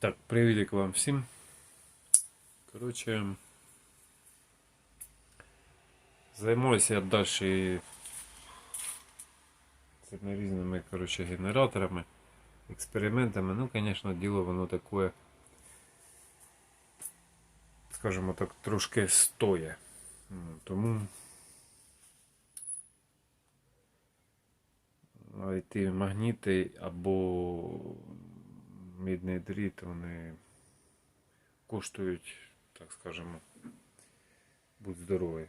Так, привіт вам всім. Коротше, займаюся я далі цими різними коротше, генераторами, експериментами. Ну, звісно, діло воно таке, скажімо так, трошки стоє. Ну, Тому а магніти або мідний дріт, вони коштують, так скажемо, будь здоровий.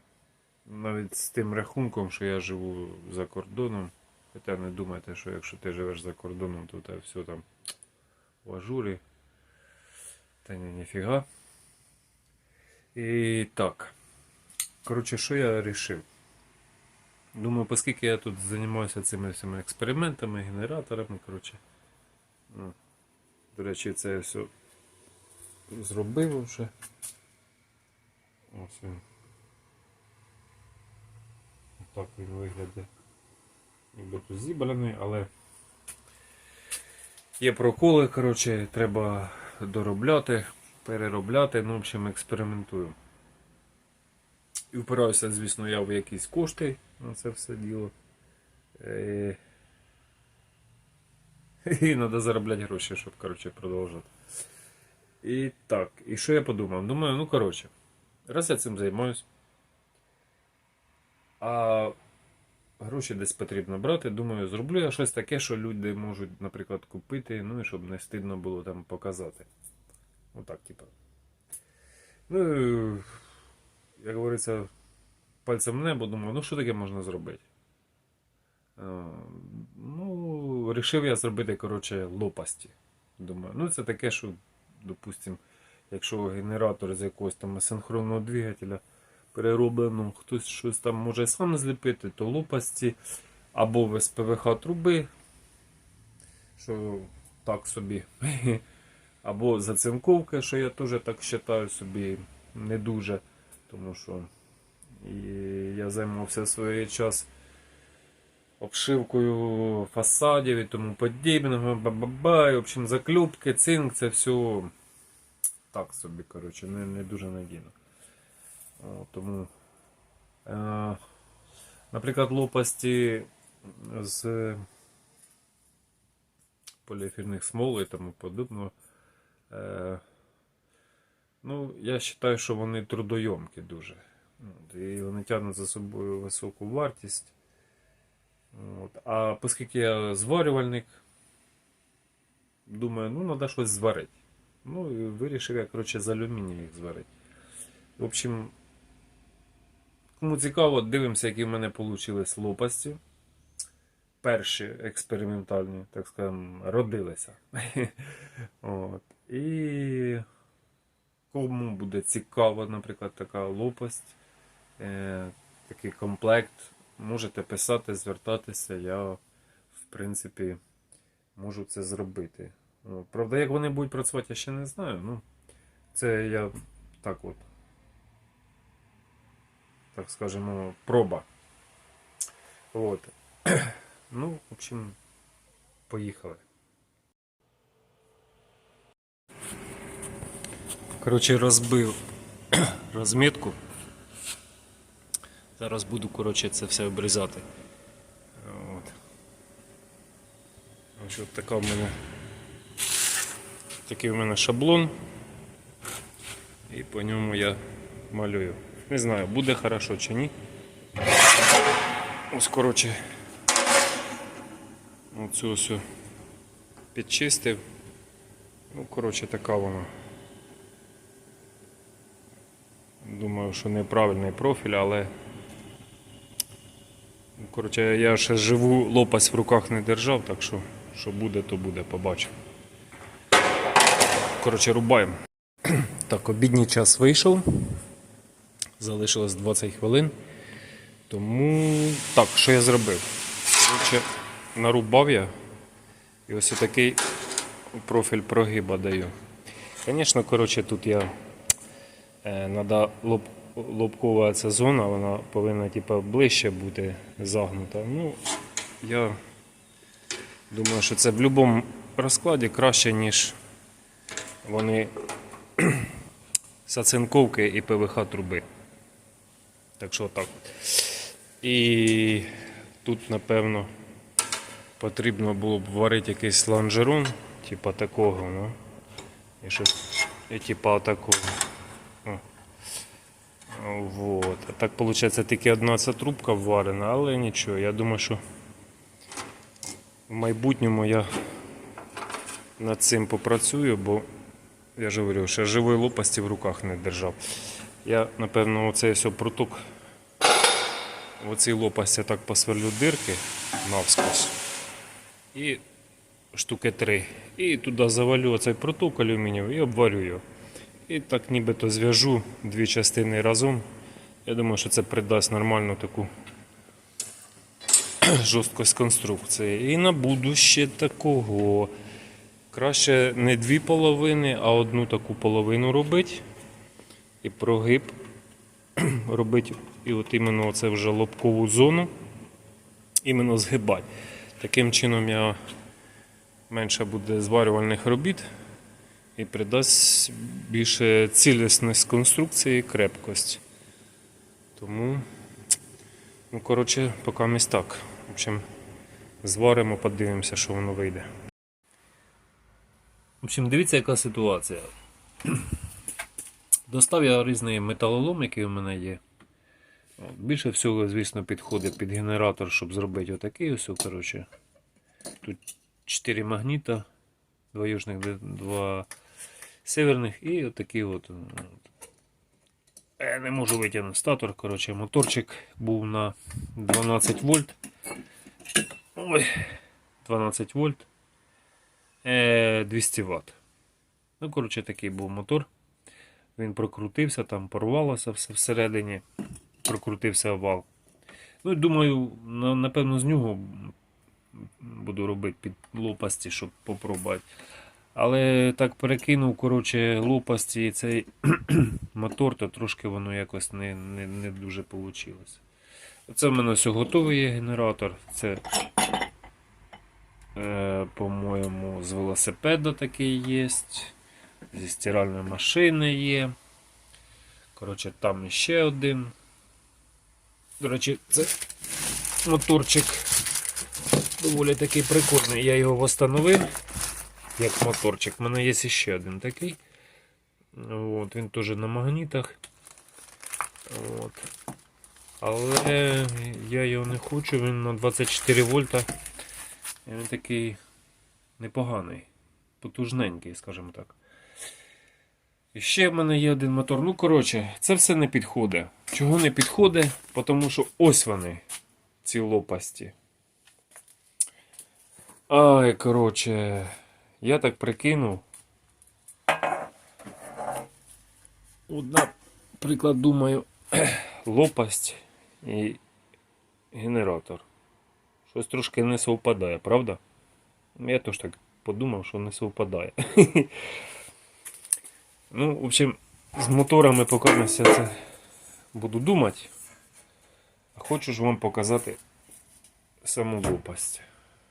Навіть з тим рахунком, що я живу за кордоном, хоча не думайте, що якщо ти живеш за кордоном, то те все там в ажурі. Та ні, ніфіга. І так. Коротше, що я вирішив? Думаю, оскільки я тут займаюся цими всіми експериментами, генераторами, коротше. До речі, це я все зробив вже. Ось він. Так він виглядає. Ніби тут зібраний, але є проколи, коротше, треба доробляти, переробляти, ну, в общем, експериментую. І впираюся, звісно, я в якісь кошти на це все діло. І треба заробляти гроші, щоб коротше, продовжувати. І так, і що я подумав? Думаю, ну коротше, раз я цим займаюсь, а гроші десь потрібно брати, думаю, зроблю я щось таке, що люди можуть, наприклад, купити, ну і щоб не стидно було там показати. Отак, типа. Ну, як говориться, пальцем в небо, думаю, ну що таке можна зробити? Е, Ну, вирішив я зробити, коротше, лопасті. Думаю, ну це таке, що, допустим, якщо генератор з якогось там асинхронного двигателя перероблено, хтось щось там може сам зліпити, то лопасті або з ПВХ труби, що так собі, або зацинковки, що я теж так вважаю собі не дуже, тому що і я займався свій час обшивкою фасадів і тому подібного, ба-ба-ба, і, в общем, заклюпки, цинк, це все так собі, коротше, не, не дуже надійно. О, тому, е, наприклад, лопасті з поліефірних смол і тому подобного. Е, ну, я вважаю, що вони трудойомкі дуже. І вони тягнуть за собою високу вартість. От. А оскільки я зварювальник, думаю, ну треба щось зварити. Ну і вирішив я, коротше, з алюмінію їх зварити. В общем, кому цікаво, дивимося, які в мене вийшли лопасті. Перші експериментальні, так скажемо, родилися. От. І кому буде цікаво, наприклад, така лопасть, е, такий комплект, можете писати, звертатися, я, в принципі, можу це зробити. Правда, як вони будуть працювати, я ще не знаю. Ну, це я так от, так скажемо, проба. От. Ну, в общем, поїхали. Коротше, розбив розмітку. Зараз буду, коротше, це все обрізати. От. Ось от така в мене такий у мене шаблон. І по ньому я малюю. Не знаю, буде хорошо чи ні. Ось, коротше, оцю ось підчистив. Ну, коротше, така вона. Думаю, що неправильний профіль, але коротше, я ще живу, лопасть в руках не держав, так що що буде, то буде, побачимо. Коротше, рубаємо. Так, обідній час вийшов. Залишилось 20 хвилин. Тому так, що я зробив? Коротше, нарубав я. І ось такий профіль прогиба даю. Звісно, коротше, тут я лоб, лобкова ця зона, вона повинна типу, ближче бути загнута. Ну, я думаю, що це в будь-якому розкладі краще, ніж вони сацинковки і ПВХ труби. Так що так. І тут, напевно, потрібно було б варити якийсь лонжерон, типа такого, ну. І щоб, і типа такого. О. Вот. А так виходить тільки одна ця трубка вварена, але нічого, я думаю, що в майбутньому я над цим попрацюю, бо я ж говорю, ще живої лопасті в руках не держав. Я, напевно, оцей все проток. В оцій лопасті так посверлю дирки навскось. І штуки три. І туди завалю оцей проток алюмінієвий і обварю його. І так нібито зв'яжу дві частини разом. Я думаю, що це придасть нормальну таку жорсткость конструкції. І на будуще такого. Краще не дві половини, а одну таку половину робити. І прогиб робити. І от іменно це вже лобкову зону. Іменно згибати. Таким чином я менше буде зварювальних робіт і придасть більше цілісність конструкції і крепкость. Тому, ну, коротше, поки місь так. В общем, зваримо, подивимося, що воно вийде. В общем, дивіться, яка ситуація. Достав я різний металолом, який у мене є. Більше всього, звісно, підходить під генератор, щоб зробити отакий ось. Коротше. Тут 4 магніта, два южних, два северних і отакий от. Я не можу витягнути статор. Коротше, моторчик був на 12 вольт. Ой, 12 вольт. Е, 200 Вт. Ну, коротше, такий був мотор. Він прокрутився, там порвалося все всередині. Прокрутився вал. Ну, думаю, напевно, з нього буду робити під лопасті, щоб попробувати. Але так перекинув, коротше, лопасті цей мотор, то трошки воно якось не, не, не дуже вийшло. Це в мене все готовий є генератор. Це, е, по-моєму, з велосипеда такий є. Зі стиральної машини є. Коротше, там ще один. До речі, це моторчик доволі такий прикольний. Я його встановив як моторчик. У мене є ще один такий. От, він теж на магнітах. От. Але я його не хочу, він на 24 вольта. Він такий непоганий, потужненький, скажімо так. І ще в мене є один мотор. Ну, коротше, це все не підходить. Чого не підходить? Тому що ось вони, ці лопасті. Ай, коротше, я так прикинув. От, наприклад, думаю, лопасть і генератор. Щось трошки не совпадає, правда? Я теж так подумав, що не совпадає. Ну, в общем, з моторами поки це буду думати. А хочу ж вам показати саму лопасть.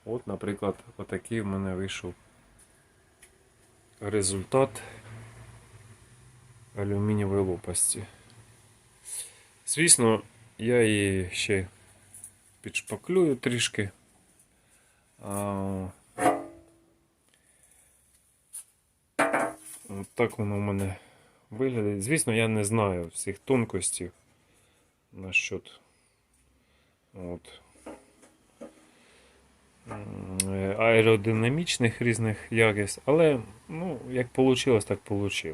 От, наприклад, отакий в мене вийшов результат алюмінієвої лопасті. Звісно, я її ще підшпаклюю трішки. От воно в мене виглядає. Звісно, я не знаю всіх тонкостей насчет от, аеродинамічних різних якість, але ну, як вийшло, так вийшло.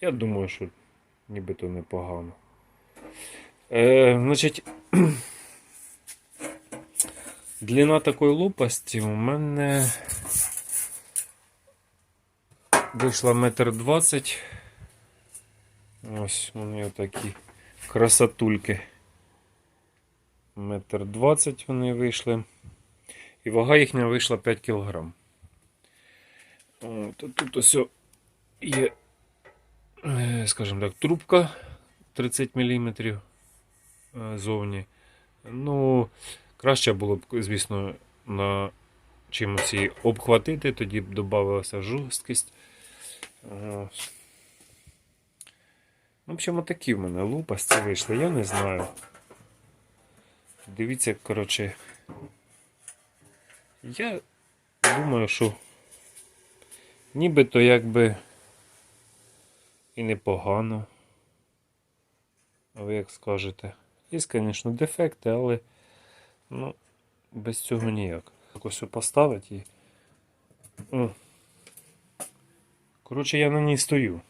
Я думаю, що нібито непогано. Е, значить, длина такої лопасті у мене вийшла метр двадцять. Ось вони отакі красотульки. Метр двадцять вони вийшли. І вага їхня вийшла 5 кг. От, тут ось є, е, скажімо так, трубка 30 мм зовні. Ну, краще було б, звісно, на чимось її обхватити, тоді б додавалася жорсткість. В общем, отакі в мене лупасті вийшли, я не знаю. Дивіться, коротше. Я думаю, що нібито якби і непогано. А ви як скажете? Є, звісно, дефекти, але ну, без цього ніяк. Так ось поставити і. О. Коротше, я на ній стою.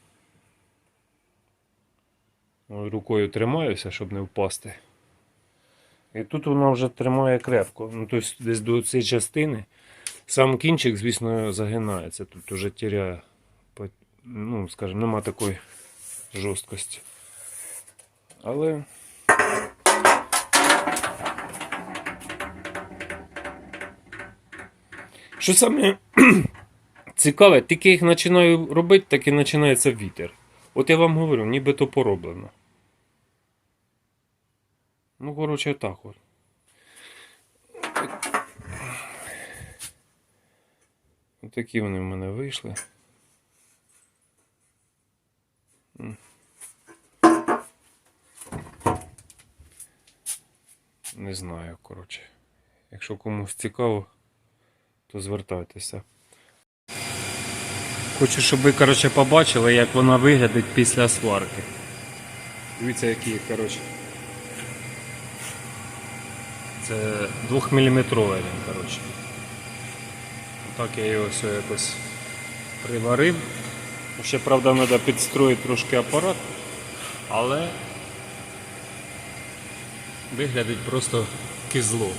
Рукою тримаюся, щоб не впасти. І тут вона вже тримає крепко. Ну, тобто десь до цієї частини. Сам кінчик, звісно, загинається. Тут вже тіряє, ну, скажімо, нема такої жорсткості. Але. Що саме цікаве, тільки їх починаю робити, так і починається вітер. От я вам говорю, ніби то пороблено. Ну, коротше, так от. Такі вони в мене вийшли. Не знаю, коротше. Якщо комусь цікаво, то звертайтеся. Хочу, щоб ви, коротше, побачили, як вона виглядить після сварки. Дивіться, які, коротше. Це 2 мм він, коротше. Так я його все якось приварив. Ще, правда, треба підстроїти трошки апарат, але виглядить просто кизло.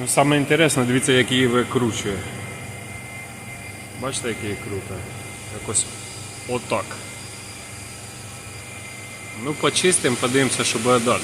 Ну, саме інтересне, дивіться, як її викручує. Бачите, як її круто? Якось отак. Ну, почистимо, подивимося, що буде далі.